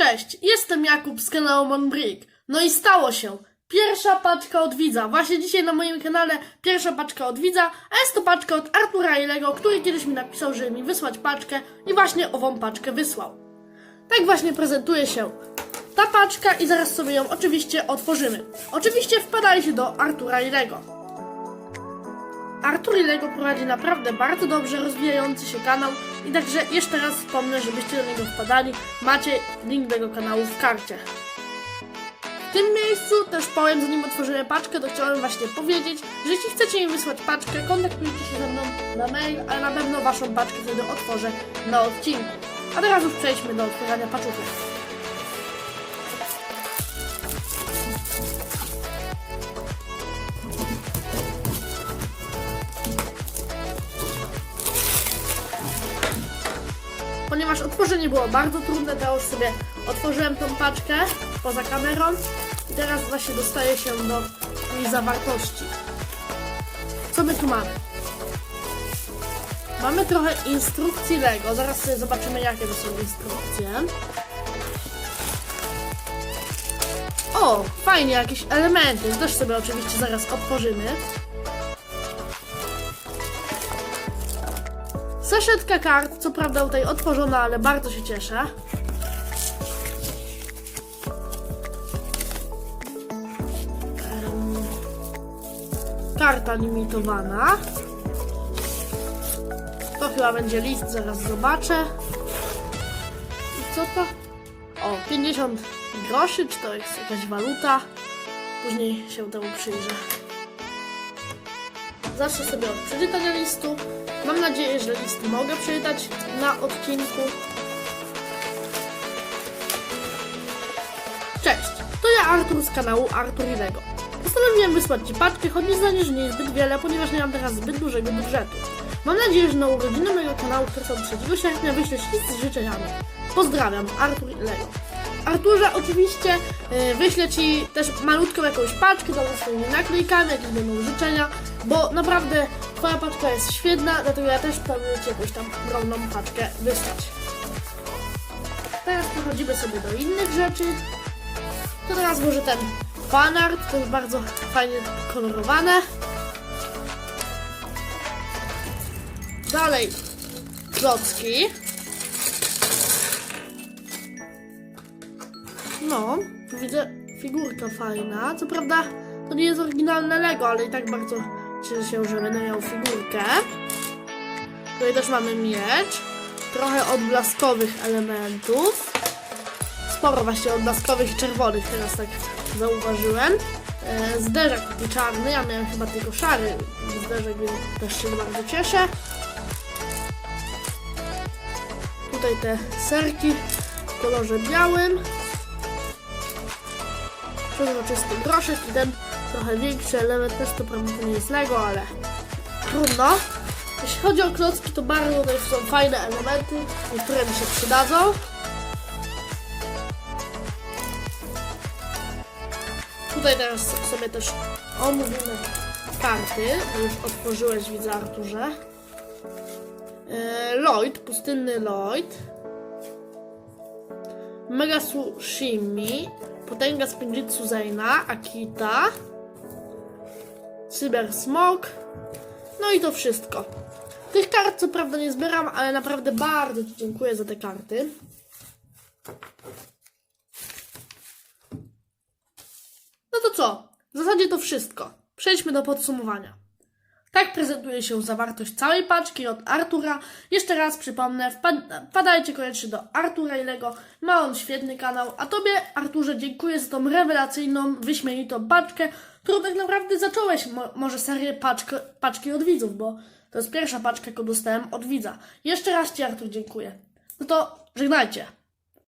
Cześć, jestem Jakub z kanału Monbrick. No i stało się. Pierwsza paczka od widza. Właśnie dzisiaj na moim kanale pierwsza paczka od widza, a jest to paczka od Artura Ilego, który kiedyś mi napisał, żeby mi wysłać paczkę i właśnie ową paczkę wysłał. Tak właśnie prezentuje się ta paczka i zaraz sobie ją oczywiście otworzymy. Oczywiście wpadajcie do Artura Ilego. Artur Ilego prowadzi naprawdę bardzo dobrze rozwijający się kanał i także jeszcze raz wspomnę, żebyście do niego wpadali. Macie link do jego kanału w karcie. W tym miejscu też powiem, zanim otworzymy paczkę, to chciałem właśnie powiedzieć, że jeśli chcecie mi wysłać paczkę, kontaktujcie się ze mną na mail, ale na pewno waszą paczkę wtedy otworzę na odcinku. A teraz już przejdźmy do otwierania paczuchy. Ponieważ otworzenie było bardzo trudne, już sobie otworzyłem tą paczkę poza kamerą i teraz właśnie dostaję się do jej zawartości. Co my tu mamy? Mamy trochę instrukcji Lego. Zaraz sobie zobaczymy, jakie to są instrukcje. O, fajnie, jakieś elementy. Też sobie oczywiście zaraz otworzymy. Saszetka kart, co prawda tutaj otworzona, ale bardzo się cieszę. Karta limitowana. To chyba będzie list, zaraz zobaczę. I co to? O, 50 groszy, czy to jest jakaś waluta? Później się temu przyjrzę. Zacznę sobie od przeczytania listu. Mam nadzieję, że list mogę przeczytać na odcinku. Cześć, to ja Artur z kanału Artur i Lego. Postanowiłem wysłać Ci paczkę, choć nie zdanie, że nie jest zbyt wiele, ponieważ nie mam teraz zbyt dużego budżetu. Mam nadzieję, że na urodziny mojego kanału, które są 3 sierpnia, wyślesz list z życzeniami. Pozdrawiam, Artur Lego. Arturze, oczywiście yy, wyślę Ci też malutką jakąś paczkę tam ze swoimi naklejkami, jakieś będą życzenia, bo naprawdę Twoja paczka jest świetna, dlatego ja też planuję Ci jakąś tam drobną paczkę wysłać. Teraz przechodzimy sobie do innych rzeczy. To teraz może ten fanart, to jest bardzo fajnie kolorowane. Dalej klocki. No, widzę figurka fajna. Co prawda to nie jest oryginalne Lego, ale i tak bardzo cieszę się, że będę miał figurkę. Tutaj też mamy miecz. Trochę odblaskowych elementów. Sporo właśnie odblaskowych i czerwonych, teraz tak zauważyłem. E, zderzak taki czarny, ja miałem chyba tylko szary zderzak, więc też się bardzo cieszę. Tutaj te serki w kolorze białym. Przezroczysty groszek i ten trochę większy element też to to nie jest Lego, ale trudno. Jeśli chodzi o klocki, to bardzo tutaj są fajne elementy, niektóre mi się przydadzą. Tutaj teraz sobie też omówimy karty, bo już otworzyłeś, widzę Arturze. E, Lloyd, pustynny Lloyd. Megasu Shimi, Potęga Spinjitsu Zeina, Akita, Cyber Smog, no i to wszystko. Tych kart co prawda nie zbieram, ale naprawdę bardzo Ci dziękuję za te karty. No to co? W zasadzie to wszystko. Przejdźmy do podsumowania. Tak prezentuje się zawartość całej paczki od Artura. Jeszcze raz przypomnę, wpad- wpadajcie koniecznie do Artura Ilego. Ma on świetny kanał. A Tobie, Arturze, dziękuję za tą rewelacyjną, wyśmienitą paczkę, którą tak naprawdę zacząłeś mo- może serię paczk- paczki od widzów, bo to jest pierwsza paczka, jaką dostałem od widza. Jeszcze raz Ci, Artur, dziękuję. No to żegnajcie.